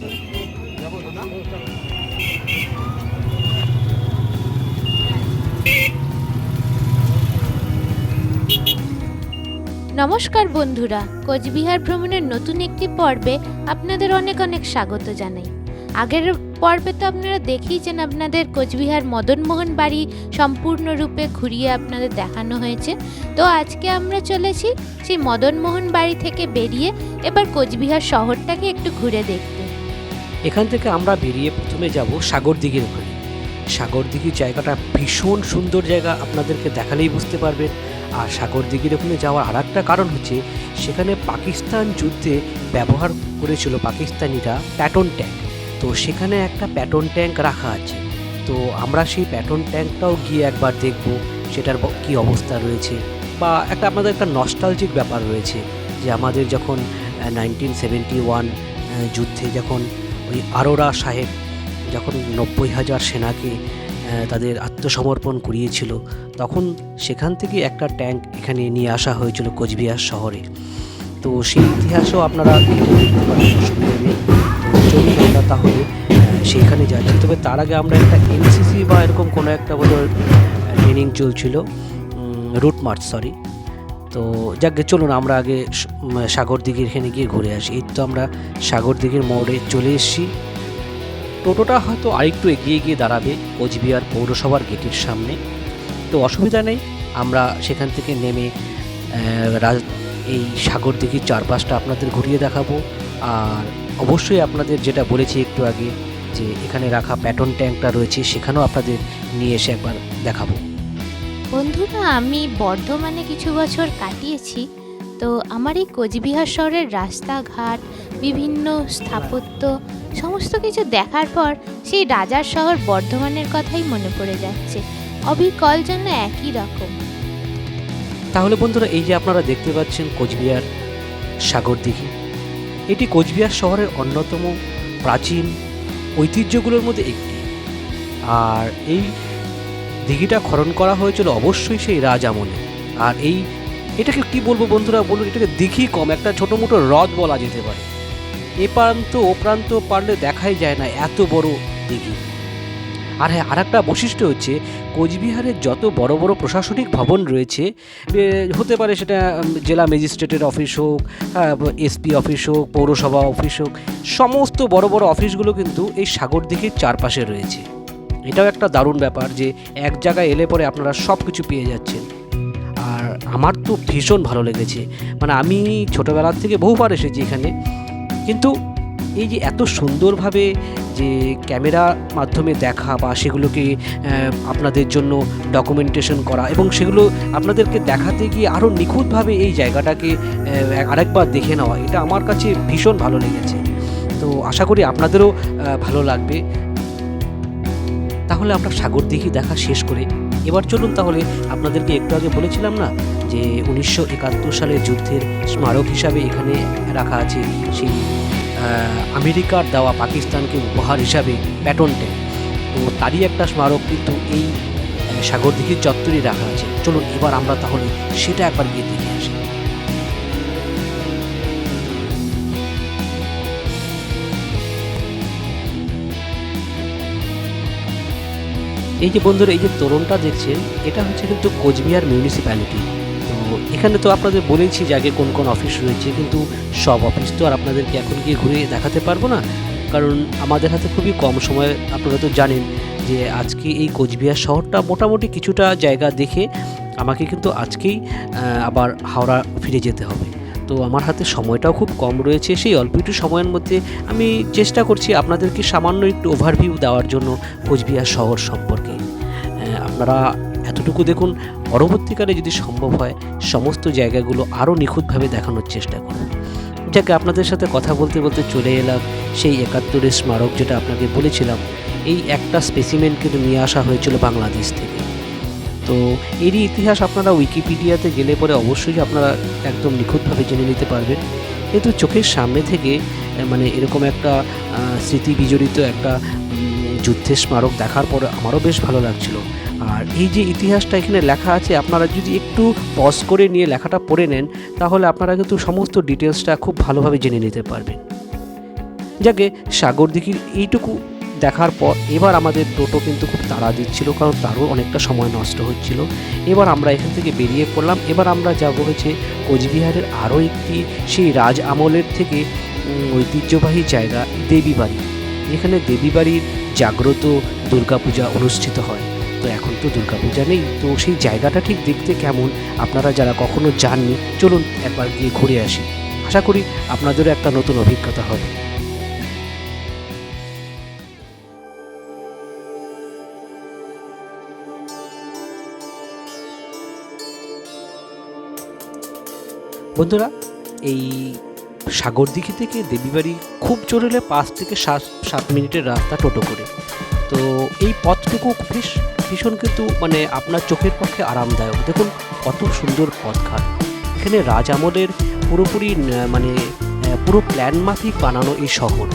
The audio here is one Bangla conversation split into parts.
নমস্কার বন্ধুরা, কোচবিহার ভ্রমণের নতুন একটি পর্বে আপনাদের অনেক অনেক স্বাগত জানাই। আগের পর্বে তো আপনারা দেখিয়েছেন আপনাদের কোচবিহার মদনমোহন বাড়ি সম্পূর্ণরূপে ঘুরিয়ে আপনাদের দেখানো হয়েছে। তো আজকে আমরা চলেছি সেই মদনমোহন বাড়ি থেকে বেরিয়ে এবার কোচবিহার শহরটাকে একটু ঘুরে দেখতে। এখান থেকে আমরা বেরিয়ে প্রথমে যাব সাগর দিঘির ওখানে। সাগর দিঘির জায়গাটা ভীষণ সুন্দর জায়গা, আপনাদেরকে দেখালেই বুঝতে পারবেন। আর সাগর দিঘির ওখানে যাওয়ার আর একটা কারণ হচ্ছে, সেখানে পাকিস্তান যুদ্ধে ব্যবহার করেছিল পাকিস্তানিরা প্যাটন ট্যাঙ্ক। তো সেখানে একটা প্যাটন ট্যাঙ্ক রাখা আছে। তো আমরা সেই প্যাটন ট্যাঙ্কটাও গিয়ে একবার দেখব, সেটার কী অবস্থা রয়েছে। বা একটা আমাদের একটা নস্টালজিক ব্যাপার রয়েছে যে আমাদের যখন নাইনটিন সেভেন্টি ওয়ান যুদ্ধে যখন ওই আরোরা সাহেব যখন নব্বই হাজার সেনাকে তাদের আত্মসমর্পণ করিয়েছিল তখন সেখান থেকে একটা ট্যাঙ্ক এখানে নিয়ে আসা হয়েছিল কোচবিহার শহরে। তো সেই ইতিহাসও আপনারা দেখতে আমরা তাহলে আহ, সেইখানে যাচ্ছি তবে তার আগে আমরা একটা এনসিসি বা এরকম কোনো একটা বোধ ট্রেনিং চলছিল রুট মার্চ সরি তো যাকে চলুন আমরা আগে সাগর দিঘির এখানে গিয়ে ঘুরে আসি। এই তো আমরা সাগর দিঘির মোড়ে চলে এসেছি। টোটোটা হয়তো আরেকটু এগিয়ে গিয়ে দাঁড়াবে কোচবিহার পৌরসভার গেটের সামনে। তো অসুবিধা নেই, আমরা সেখান থেকে নেমে রাজ- এই সাগর দিঘির চারপাশটা আপনাদের ঘুরিয়ে দেখাবো। আর অবশ্যই আপনাদের যেটা বলেছি একটু আগে, যে এখানে রাখা প্যাটন ট্যাঙ্কটা রয়েছে, সেখানেও আপনাদের নিয়ে এসে একবার দেখাবো। বন্ধুরা, আমি বর্ধমানে কিছু বছর কাটিয়েছি। তো আমার এই কোচবিহার শহরের রাস্তাঘাট, বিভিন্ন স্থাপত্য, সমস্ত কিছু দেখার পর সেই রাজার শহর বর্ধমানের কথাই মনে পড়ে যাচ্ছে। অবিকল যেন একই রকম। তাহলে বন্ধুরা, এই যে আপনারা দেখতে পাচ্ছেন কোচবিহার সাগর দিঘি, এটি কোচবিহার শহরের অন্যতম প্রাচীন ঐতিহ্যগুলোর মধ্যে একটি। আর এই দিঘিটা খনন করা হয়েছিল অবশ্যই সেই রাজ আমলে আর এই, এটাকে কি বলব বন্ধুরা, বলুন, এটাকে দিঘি কম, একটা ছোটো মোটো হ্রদ বলা যেতে পারে। এ প্রান্ত ও প্রান্ত পারলে দেখাই যায় না এত বড় দিঘি। আর হ্যাঁ আর একটা বৈশিষ্ট্য হচ্ছে, কোচবিহারের যত বড় বড় প্রশাসনিক ভবন রয়েছে হতে পারে সেটা জেলা ম্যাজিস্ট্রেটের অফিস হোক এসপি অফিস হোক, পৌরসভা অফিস হোক, সমস্ত বড় বড় অফিসগুলো কিন্তু এই সাগর দিঘির চারপাশে রয়েছে। এটাও একটা দারুণ ব্যাপার যে এক জায়গায় এলে পরে আপনারা সব কিছু পেয়ে যাচ্ছেন। আর আমার তো ভীষণ ভালো লেগেছে। মানে আমি ছোটোবেলার থেকে বহুবার এসেছি এখানে। কিন্তু এই যে এত সুন্দরভাবে যে ক্যামেরা মাধ্যমে দেখা বা সেগুলোকে আপনাদের জন্য ডকুমেন্টেশন করা এবং সেগুলো আপনাদেরকে দেখাতে গিয়ে আরও নিখুঁতভাবে এই জায়গাটাকে আরেকবার দেখে নেওয়া, এটা আমার কাছে ভীষণ ভালো লেগেছে। তো আশা করি আপনাদেরও ভালো লাগবে। তাহলে আমরা সাগর দিঘি দেখা শেষ করে এবার চলুন তাহলে আপনাদেরকে একটু আগে বলেছিলাম না যে উনিশশো একাত্তর সালের যুদ্ধের স্মারক হিসাবে এখানে রাখা আছে সেই আমেরিকার দেওয়া পাকিস্তানকে উপহার হিসাবে প্যাটন ট্যাঙ্ক তো তারই একটা স্মারক কিন্তু এই আহ, সাগর দিঘির চত্বরে রাখা আছে। চলুন এবার আমরা তাহলে সেটা একবার গিয়ে দেখে আসি। এই যে বন্ধুরা, এই যে তোরণটা দেখছেন, এটা হচ্ছে কিন্তু কোচবিহার মিউনিসিপ্যালিটি তো এখানে তো আপনাদের বলেছি যে আগে কোন কোন অফিস রয়েছে, কিন্তু সব অফিস তো আর আপনাদেরকে এখন গিয়ে ঘুরে দেখাতে পারব না। কারণ আমাদের হাতে খুবই কম সময়, আপনারা তো জানেন যে আজকে এই কোচবিহার শহরটা মোটামুটি কিছুটা জায়গা দেখে আমাকে কিন্তু আজকেই আবার হাওড়া ফিরে যেতে হবে। তো আমার হাতে সময়টাও খুব কম রয়েছে, সেই অল্প একটু সময়ের মধ্যে আমি চেষ্টা করছি আপনাদেরকে সামান্য একটু ওভারভিউ দেওয়ার জন্য কোচবিহার শহর সম্পর্কে। আপনারা এতটুকু দেখুন, পরবর্তীকালে যদি সম্ভব হয়, সমস্ত জায়গাগুলো আরও নিখুঁতভাবে দেখানোর চেষ্টা করুন। যাকে, আপনাদের সাথে কথা বলতে বলতে চলে এলাম, সেই একাত্তরের স্মারক যেটা আপনাকে বলেছিলাম, এই একটা স্পেসিমেন কিন্তু নিয়ে আসা হয়েছিল বাংলাদেশ থেকে। তো এরই ইতিহাস আপনারা উইকিপিডিয়াতে গেলে পরে অবশ্যই আপনারা একদম নিখুঁতভাবে জেনে নিতে পারবেন। কিন্তু চোখের সামনে থেকে মানে এরকম একটা স্মৃতি বিজড়িত একটা যুদ্ধের স্মারক দেখার পরে আমারও বেশ ভালো লাগছিল। আর এই যে ইতিহাসটা এখানে লেখা আছে, আপনারা যদি একটু পজ করে নিয়ে লেখাটা পড়ে নেন, তাহলে আপনারা কিন্তু সমস্ত ডিটেলসটা খুব ভালোভাবে জেনে নিতে পারবেন। যাকে সাগর দিঘির এইটুকু দেখার পর এবার আমাদের টোটো কিন্তু খুব তাড়া দিচ্ছিল, কারণ তারও অনেকটা সময় নষ্ট হচ্ছিল। এবার আমরা এখান থেকে বেরিয়ে পড়লাম। এবার আমরা যাব হচ্ছে কোচবিহারের আরও একটি সেই রাজ আমলের থেকে ঐতিহ্যবাহী জায়গা দেবী বাড়ি যেখানে দেবী বাড়ির জাগ্রত দুর্গাপূজা অনুষ্ঠিত হয়। তো এখন তো দুর্গাপূজা নেই, তো সেই জায়গাটা ঠিক দেখতে কেমন? আপনারা যারা কখনো যাননি, চলুন একবার গিয়ে ঘুরে আসি। আশা করি আপনাদেরও একটা নতুন অভিজ্ঞতা হবে। বন্ধুরা, এই সাগরদিঘি থেকে দেবীবাড়ি খুব জোর হলে পাঁচ থেকে সাত সাত মিনিটের রাস্তা টোটো করে। তো এই পথটুকু বেশ ভীষণ কিন্তু মানে আপনার চোখের পক্ষে আরামদায়ক। দেখুন, কত সুন্দর পথঘাট। এখানে রাজ আমলের পুরোপুরি মানে পুরো প্ল্যান মাফিক বানানো এই শহর।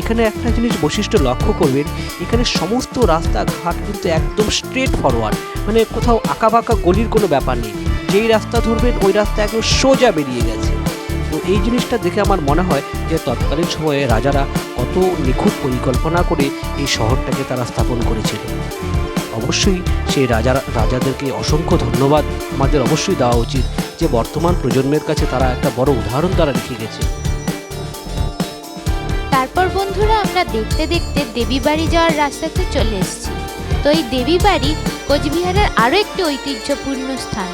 এখানে একটা জিনিস বৈশিষ্ট্য লক্ষ্য করবেন, এখানে সমস্ত রাস্তাঘাট কিন্তু একদম স্ট্রেট ফরওয়ার্ড মানে কোথাও আঁকা বাঁকা গলির কোনো ব্যাপার নেই। যেই রাস্তা ধরবেন, ওই রাস্তা একদম সোজা বেরিয়ে গেছে। তো এই জিনিসটা দেখে আমার মনে হয় যে তৎকালীন সময়ে রাজারা কত নিখুঁত পরিকল্পনা করে এই শহরটাকে তারা স্থাপন করেছিল। অবশ্যই সেই রাজারা রাজাদেরকে অসংখ্য ধন্যবাদ আমাদের অবশ্যই দেওয়া উচিত যে বর্তমান প্রজন্মের কাছে তারা একটা বড় উদাহরণ তারা রেখে গেছে। তারপর বন্ধুরা, আমরা দেখতে দেখতে দেবী বাড়ি যাওয়ার রাস্তাতে চলে এসেছি। তো এই দেবী বাড়ি কোচবিহারের আরও একটি ঐতিহ্যপূর্ণ স্থান।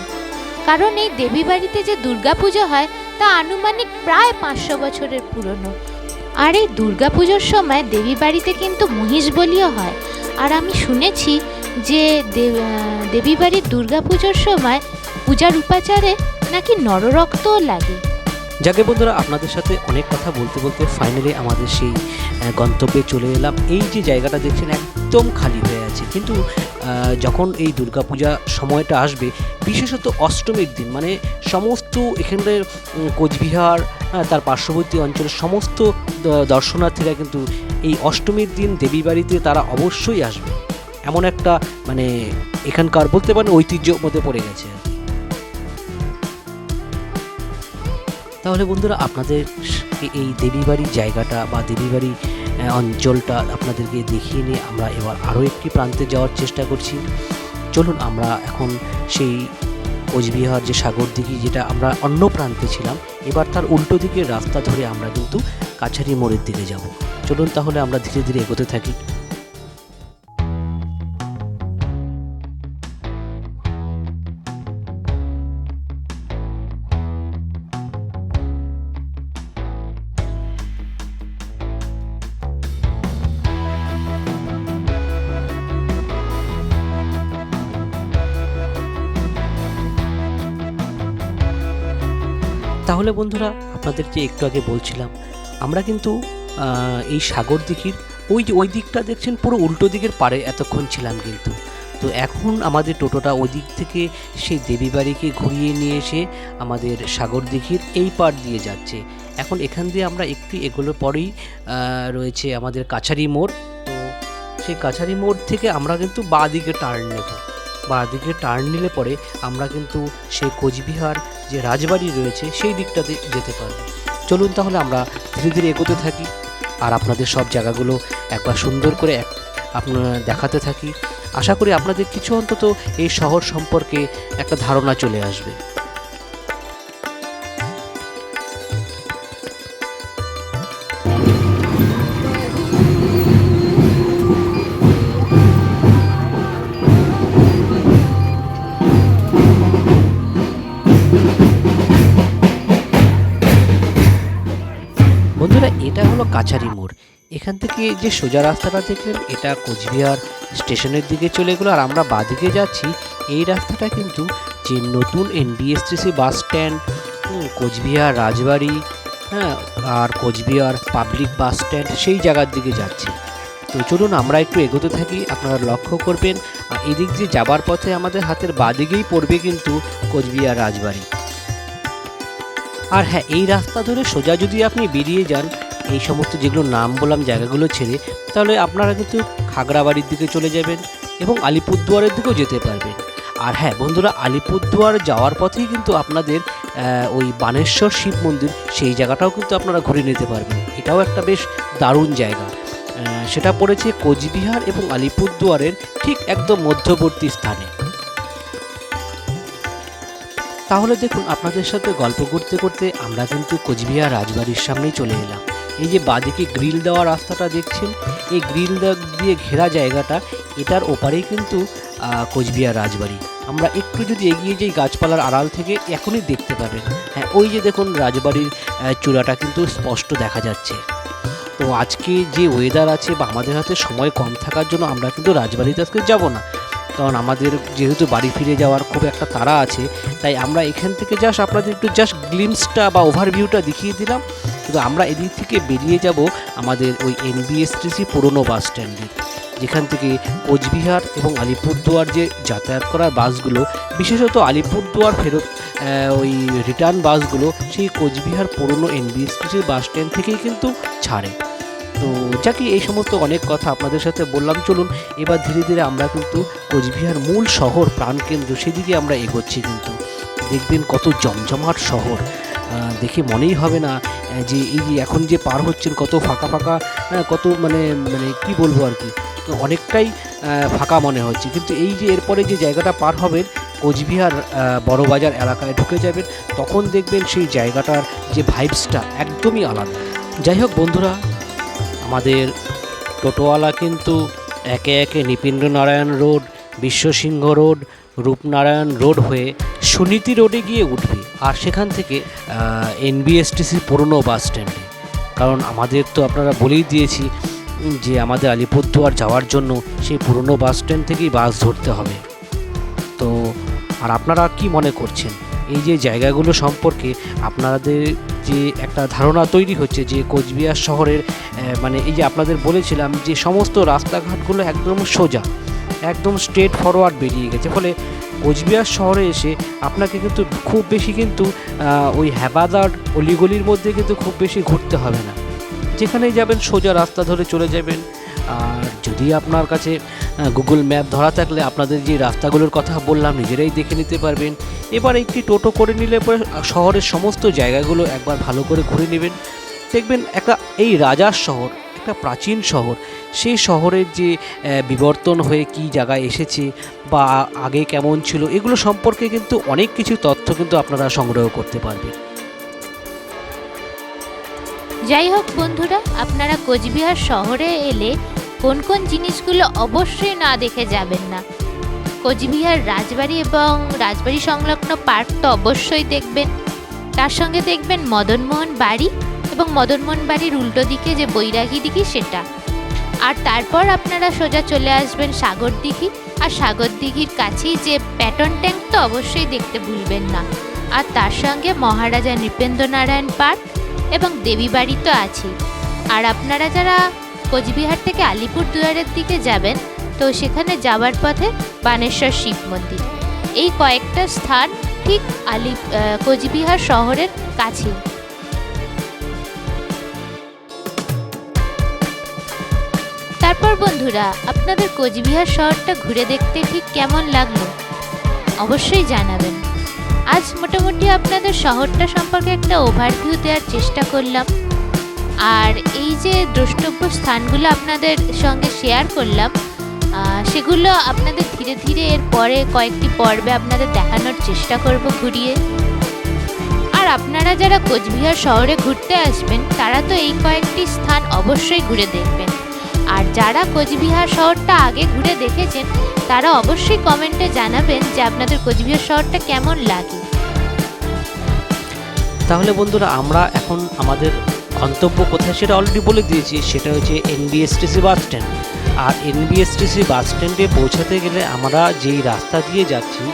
কারণ এই দেবী বাড়িতে যে দুর্গাপুজো হয়, তা আনুমানিক প্রায় পাঁচশো বছরের পুরনো। আর এই দুর্গাপুজোর সময় দেবী বাড়িতে কিন্তু মহিষ বলিও হয়। আর আমি শুনেছি যে দেব- বাড়ির দুর্গাপুজোর সময় পূজার উপাচারে নাকি নররক্তও লাগে। যাকে বন্ধুরা আপনাদের সাথে অনেক কথা বলতে বলতে ফাইনালি আমাদের সেই গন্তব্যে চলে এলাম। এই যে জায়গাটা দেখছেন একদম খালি হয়ে আছে। কিন্তু যখন এই দুর্গাপূজা সময়টা আসবে বিশেষত অষ্টমীর দিন মানে সমস্ত এখানের কোচবিহার আহ, তার পার্শ্ববর্তী অঞ্চলের সমস্ত দর্শনার্থীরা কিন্তু এই অষ্টমীর দিন দেবী বাড়িতে তারা অবশ্যই আসবে। এমন একটা মানে এখানকার বলতে পারেন ঐতিহ্য মধ্যে পড়ে গেছে। তাহলে বন্ধুরা আপনাদের এই দেবীবাড়ির জায়গাটা বা দেবীবাড়ি অঞ্চলটা আপনাদেরকে দেখিয়ে নিয়ে আমরা এবার আরও একটি প্রান্তে যাওয়ার চেষ্টা করছি। চলুন আমরা এখন সেই কোচবিহার যে সাগর দিঘি, যেটা আমরা অন্য প্রান্তে ছিলাম, এবার তার উল্টো দিকের রাস্তা ধরে আমরা কিন্তু কাছারি মোড়ের দিকে যাব। চলুন তাহলে আমরা ধীরে ধীরে এগোতে থাকি। তাহলে বন্ধুরা আপনাদের যে একটু আগে বলছিলাম, আমরা কিন্তু এই সাগর দিঘির, ওই যে, ওই দিকটা দেখছেন, পুরো উল্টো দিকের পারে এতক্ষণ ছিলাম কিন্তু। তো এখন আমাদের টোটোটা ওই দিক থেকে সেই দেবীবাড়িকে ঘুরিয়ে নিয়ে এসে আমাদের সাগর দিঘির এই পার দিয়ে যাচ্ছে। এখন এখান দিয়ে আমরা একটু এগুলোর পরেই রয়েছে আমাদের কাছারি মোড়। তো সেই কাছারি মোড় থেকে আমরা কিন্তু বাঁ দিকে টার্ন নেব। বাঁ দিকে টার্ন নিলে পরে আমরা কিন্তু সেই কোচবিহার যে রাজবাড়ি রয়েছে, সেই দিকটাতে যেতে পারব। চলুন তাহলে আমরা ধীরে ধীরে এগোতে থাকি আর আপনাদের সব জায়গাগুলো একবার সুন্দর করে আপনারা দেখাতে থাকি। আশা করি আপনাদের কিছু অন্তত এই শহর সম্পর্কে একটা ধারণা চলে আসবে। থেকে যে সোজা রাস্তাটা দেখলেন, এটা কোচবিহার স্টেশনের দিকে চলে গেলো। আর আমরা বাদিকে যাচ্ছি, এই রাস্তাটা কিন্তু যে নতুন NBSTC bus stand Cooch Behar Rajbari হ্যাঁ আর কোচবিহার পাবলিক বাস স্ট্যান্ড, সেই জায়গার দিকে যাচ্ছে। তো চলুন, আমরা একটু এগোতে থাকি, আপনারা লক্ষ্য করবেন, আর এদিক দিয়ে যাবার পথে আমাদের হাতের বাদিকেই পড়বে কিন্তু কোচবিহার রাজবাড়ি। আর হ্যাঁ এই রাস্তা ধরে সোজা যদি আপনি বেরিয়ে যান এই সমস্ত যেগুলো নাম বললাম জায়গাগুলো ছেড়ে, তাহলে আপনারা কিন্তু খাগড়াবাড়ির দিকে চলে যাবেন এবং আলিপুরদুয়ারের দিকেও যেতে পারবেন। আর হ্যাঁ বন্ধুরা, আলিপুরদুয়ার যাওয়ার পথেই কিন্তু আপনাদের ওই বানেশ্বর শিব মন্দির, সেই জায়গাটাও কিন্তু আপনারা ঘুরে নিতে পারবেন। এটাও একটা বেশ দারুণ জায়গা। সেটা পড়েছে কোচবিহার এবং আলিপুরদুয়ারের ঠিক একদম মধ্যবর্তী স্থানে। তাহলে দেখুন, আপনাদের সাথে গল্প করতে করতে আমরা কিন্তু কোচবিহার রাজবাড়ির সামনেই চলে এলাম। এই যে বাদিকে গ্রিল দেওয়া রাস্তাটা দেখছেন, এই গ্রিল দিয়ে ঘেরা জায়গাটা, এটার ওপারেই কিন্তু কোচবিহার রাজবাড়ি। আমরা একটু যদি এগিয়ে যাই গাছপালার আড়াল থেকে, এখনই দেখতে পাবেন। হ্যাঁ ওই যে দেখুন রাজবাড়ির চূড়াটা কিন্তু স্পষ্ট দেখা যাচ্ছে। তো আজকে যে ওয়েদার আছে বা আমাদের হাতে সময় কম থাকার জন্য আমরা কিন্তু রাজবাড়িতে আজকে যাব না। কারণ আমাদের যেহেতু বাড়ি ফিরে যাওয়ার খুব একটা তাড়া আছে, তাই আমরা এখান থেকে জাস্ট আপনাদের একটু জাস্ট গ্লিমসটা বা ওভারভিউটা দেখিয়ে দিলাম। কিন্তু আমরা এদিক থেকে বেরিয়ে যাব আমাদের ওই এনবিএসটিসি পুরনো বাস স্ট্যান্ডে। যেখান থেকে কোচবিহার এবং আলিপুরদুয়ার যে যাতায়াত করার বাসগুলো, বিশেষত আলিপুরদুয়ার ফেরত ওই রিটার্ন বাসগুলো সেই কোচবিহার পুরনো এনবিএসটিসি বাস স্ট্যান্ড থেকেই কিন্তু ছাড়ে। তো যাকে এই সমস্ত অনেক কথা আপনাদের সাথে বললাম, চলুন এবার ধীরে ধীরে আমরা কিন্তু কোচবিহার মূল শহর, প্রাণকেন্দ্র, সেদিকে আমরা এগোচ্ছি কিন্তু। দেখবেন কত জমজমাট শহর। দেখে মনেই হবে না যে এই যে এখন যে পার হচ্ছেন কত ফাঁকা ফাঁকা কত মানে মানে কি বলব আর কি অনেকটাই ফাঁকা মনে হচ্ছে। কিন্তু এই যে এরপরে যে জায়গাটা পার হবেন, কোচবিহার বড়বাজার এলাকায় ঢুকে যাবেন, তখন দেখবেন সেই জায়গাটার যে ভাইবসটা একদমই আলাদা। যাই হোক বন্ধুরা, আমাদের টোটোওয়ালা কিন্তু একে একে Nripendranarayan road, Biswasingha road, Rupnarayan road হয়ে সুনীতি রোডে গিয়ে উঠবে। আর সেখান থেকে এনবিএসটিসি পুরনো বাস স্ট্যান্ডে কারণ আমাদের তো আপনারা বলেই দিয়েছি যে আমাদের আলিপুরদুয়ার যাওয়ার জন্য সেই পুরনো বাস স্ট্যান্ড থেকেই বাস ধরতে হবে। তো, আর আপনারা কি মনে করছেন? এই যে জায়গাগুলো সম্পর্কে আপনাদের যে একটা ধারণা তৈরি হচ্ছে যে কোচবিহার শহরের মানে এই যে আপনাদের বলেছিলাম যে সমস্ত রাস্তাঘাটগুলো একদম সোজা, একদম স্ট্রেট ফরওয়ার্ড বেরিয়ে গেছে। ফলে কোচবিহার শহরে এসে আপনাকে কিন্তু খুব বেশি কিন্তু ওই হ্যাবাদার অলিগলির মধ্যে কিন্তু খুব বেশি ঘুরতে হবে না। যেখানেই যাবেন সোজা রাস্তা ধরে চলে যাবেন। আর যদি আপনার কাছে গুগল ম্যাপ ধরা থাকলে আপনাদের যে রাস্তাগুলোর কথা বললাম, নিজেরাই দেখে নিতে পারবেন। এবার একটি টোটো করে নিলে পরে শহরের সমস্ত জায়গাগুলো একবার ভালো করে ঘুরে নেবেন। দেখবেন একটা, এই রাজার শহর একটা প্রাচীন শহর। সেই শহরের যে বিবর্তন হয়ে কি জায়গায় এসেছে বা আগে কেমন ছিল, এগুলো সম্পর্কে কিন্তু অনেক কিছু তথ্য কিন্তু আপনারা সংগ্রহ করতে পারবেন। যাই হোক বন্ধুরা, আপনারা কোচবিহার শহরে এলে কোন কোন জিনিসগুলো অবশ্যই না দেখে যাবেন না। কোচবিহার রাজবাড়ি এবং রাজবাড়ি সংলগ্ন পার্ক তো অবশ্যই দেখবেন। তার সঙ্গে দেখবেন মদনমোহন বাড়ি এবং মদনমোহন বাড়ির উল্টো দিকে যে বৈরাগী দিঘি সেটা। আর তারপর আপনারা সোজা চলে আসবেন সাগর দিঘি। আর সাগর দিঘির কাছেই যে প্যাটন ট্যাঙ্ক তো অবশ্যই দেখতে ভুলবেন না। আর তার সঙ্গে মহারাজা নৃপেন্দ্রনারায়ণ পার্ক এবং দেবী বাড়ি তো আছেই। আর আপনারা যারা কোচবিহার থেকে আলিপুর দুয়ারের দিকে যাবেন, তো সেখানে যাওয়ার পথে বানেশ্বর শিব মন্দির। এই কয়েকটা স্থান ঠিক আলি কোচবিহার শহরের কাছেই। তারপর বন্ধুরা, আপনাদের কোচবিহার শহরটা ঘুরে দেখতে ঠিক কেমন লাগল? অবশ্যই জানাবেন। আজ মোটামুটি আপনাদের শহরটা সম্পর্কে একটা ওভারভিউ দেওয়ার চেষ্টা করলাম। আর এই যে দ্রষ্টব্য স্থানগুলো আপনাদের সঙ্গে শেয়ার করলাম সেগুলো আপনাদের ধীরে ধীরে এর পরে কয়েকটি পর্বে আপনাদের দেখানোর চেষ্টা করব ঘুরিয়ে। আর আপনারা যারা কোচবিহার শহরে ঘুরতে আসবেন, তারা তো এই কয়েকটি স্থান অবশ্যই ঘুরে দেখবেন। আর যারা কোচবিহার শহরটা আগে ঘুরে দেখেছেন, তারা অবশ্যই কমেন্টে জানাবেন যে আপনাদের কোচবিহার শহরটা কেমন লাগে। তাহলে বন্ধুরা, আমরা এখন আমাদের গন্তব্য কোথায় সেটা অলরেডি বলে দিয়েছি, সেটা হচ্ছে এনবিএসটিসি বাস স্ট্যান্ড আর এনবিএসটিসি বাস স্ট্যান্ডে পৌঁছাতে গেলে আমরা যেই রাস্তা দিয়ে যাচ্ছি,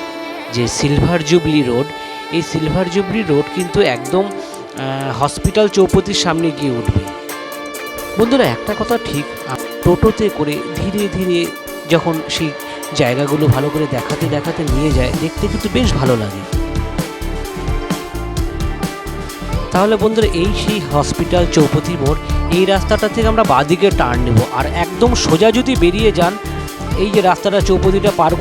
যে সিলভার জুবলি রোড এই সিলভার জুবলি রোড কিন্তু একদম হসপিটাল চৌপতির সামনে গিয়ে উঠবে। বন্ধুরা, একটা কথা ঠিক টোটোতে করে ধীরে ধীরে যখন সেই জায়গাগুলো ভালো করে দেখাতে দেখাতে নিয়ে যায়, দেখতে কিন্তু বেশ ভালো লাগে। তাহলে বন্ধুরা, এই সেই হসপিটাল চৌপতি মোড়, এই রাস্তাটা থেকে আমরা বাঁদিকে টার্ন নেব। আর একদম সোজা যদি বেরিয়ে যান, এই যে রাস্তাটা চৌপতিটা পার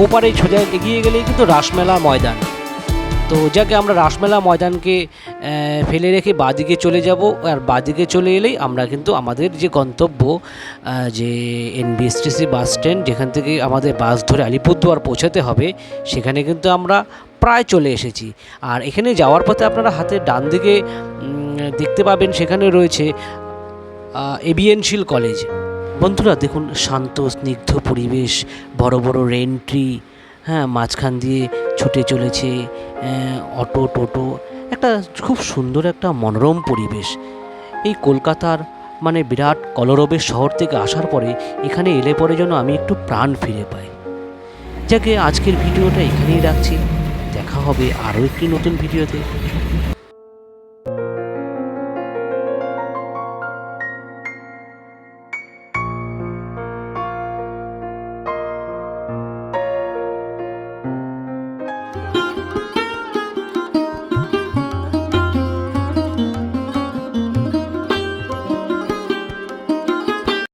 সোজা এগিয়ে গেলেই কিন্তু রাসমেলা ময়দান। তো যাকে আমরা রাসমেলা ময়দানকে ফেলে রেখে বাদিকে চলে যাব, আর বাদিকে চলে এলেই আমরা কিন্তু আমাদের যে গন্তব্য যে এনবিএসটিসি বাস স্ট্যান্ড, যেখান থেকে আমাদের বাস ধরে আলিপুরদুয়ার পৌঁছাতে হবে, সেখানে কিন্তু আমরা প্রায় চলে এসেছি। আর এখানে যাওয়ার পথে আপনারা হাতের ডান দিকে দেখতে পাবেন সেখানে রয়েছে এবিএনশিল কলেজ। বন্ধুরা, দেখুন শান্ত, স্নিগ্ধ পরিবেশ, বড় বড় রেন্ট্রি হ্যাঁ মাঝখান দিয়ে ছুটে চলেছে অটো, টোটো, একটা খুব সুন্দর একটা মনোরম পরিবেশ। এই কলকাতার মানে বিরাট কলরবের শহর থেকে আসার পরে এখানে এলে পরে যেন আমি একটু প্রাণ ফিরে পাই। যাকে আজকের ভিডিওটা এখানেই রাখছি। দেখা হবে আরও একটি নতুন ভিডিওতে।